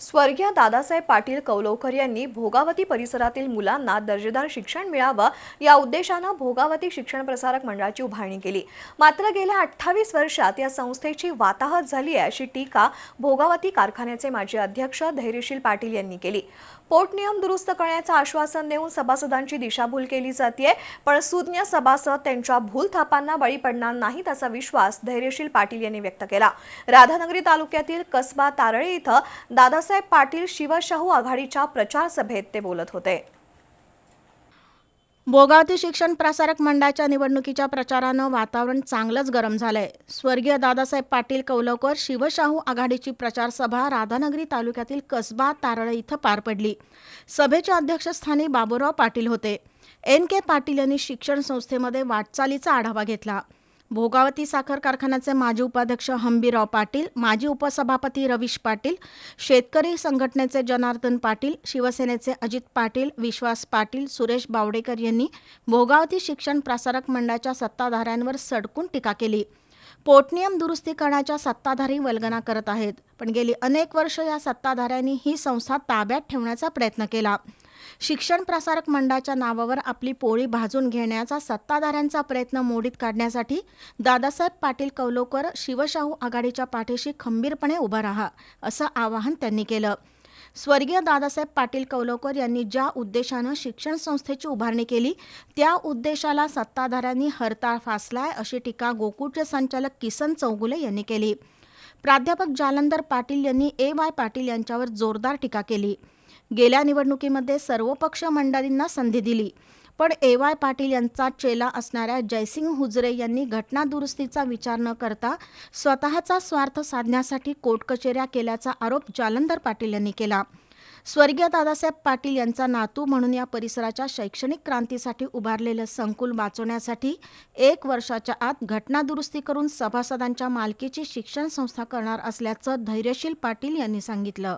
स्वर्गीय दादासाहेब पाटील कौलवकर यांनी भोगावती परिसरातील मुलांना दर्जेदार शिक्षण मिळावं या उद्देशानं भोगावती शिक्षण प्रसारक मंडळाची उभारणी केली. मात्र गेल्या अठ्ठावीस वर्षात या संस्थेची वाताहत झाली आहे अशी टीका भोगावती कारखान्याचे माजी अध्यक्ष धैर्यशील पाटील यांनी केली. पोटनियम दुरुस्त करण्याचं आश्वासन देऊन सभासदांची दिशाभूल केली जाते पण सुज्ञ सभासद त्यांच्या भूल थापांना बळी पडणार नाहीत असा विश्वास धैर्यशील पाटील यांनी व्यक्त केला. राधानगरी तालुक्यातील कसबा तारळे इथं दादा बाळासाहेब पाटील शिवशाहू आघाडीच्या प्रचार सभेत ते बोलत होते. बोगावती शिक्षण प्रसारक मंडळाच्या निवडणुकीच्या प्रचारानं वातावरण चांगलंच गरम झालंय. स्वर्गीय दादासाहेब पाटील कौलवकर शिवशाहू आघाडीची प्रचार सभा राधानगरी तालुक्यातील कसबा तारळे इथं पार पडली. सभेच्या अध्यक्षस्थानी बाबूराव पाटील होते. एन के पाटील यांनी शिक्षण संस्थेमध्ये वाटचालीचा आढावा घेतला. भोगावती साखर कारखान्याचे माजी उपाध्यक्ष हंबीराव पाटील माजी उपसभापती रवीश पाटील शेतकरी संघटनेचे जनार्दन पाटील शिवसेनेचे अजित पाटील विश्वास पाटील सुरेश बावडेकर यांनी भोगावती शिक्षण प्रसारक मंडळाच्या सत्ताधाऱ्यांवर सडकून टीका केली. पोटनियम दुरुस्ती करण्याच्या सत्ताधारी वल्गना करत आहेत पण गेली अनेक वर्ष या सत्ताधाऱ्यांनी ही संस्था ताब्यात ठेवण्याचा प्रयत्न केला. शिक्षण प्रसारक मंडळाच्या नावावर आपली पोळी भाजून घेण्याचा सत्ताधाऱ्यांचा प्रयत्न मोडीत काढण्यासाठी दादासाहेब पाटील कौलोकर शिवशाहू आघाडीच्या पाठीशी खंबीरपणे उभा राहा असं आवाहन त्यांनी केलं. स्वर्गीय दादासाहेब पाटील कौलोकर यांनी ज्या उद्देशानं शिक्षण संस्थेची उभारणी केली त्या उद्देशाला सत्ताधाऱ्यांनी हरताळ फासलाय अशी टीका गोकुळचे संचालक किसन चौगुले यांनी केली. प्राध्यापक जालंधर पाटील यांनी ए वाय पाटील यांच्यावर जोरदार टीका केली. गेल्या निवडणुकीमध्ये सर्वपक्ष मंडळींना संधी दिली. पण ए वाय पाटील यांचा चेला असणाऱ्या जयसिंग हुजरे यांनी घटनादुरुस्तीचा विचार न करता स्वतःचा स्वार्थ साधण्यासाठी कोटकचेऱ्या केल्याचा आरोप जालंधर पाटील यांनी केला. स्वर्गीय दादासाहेब पाटील यांचा नातू म्हणून या परिसराच्या शैक्षणिक क्रांतीसाठी उभारलेलं संकुल वाचवण्यासाठी एक वर्षाच्या आत घटनादुरुस्ती करून सभासदांच्या मालकीची शिक्षण संस्था करणार असल्याचं धैर्यशील पाटील यांनी सांगितलं.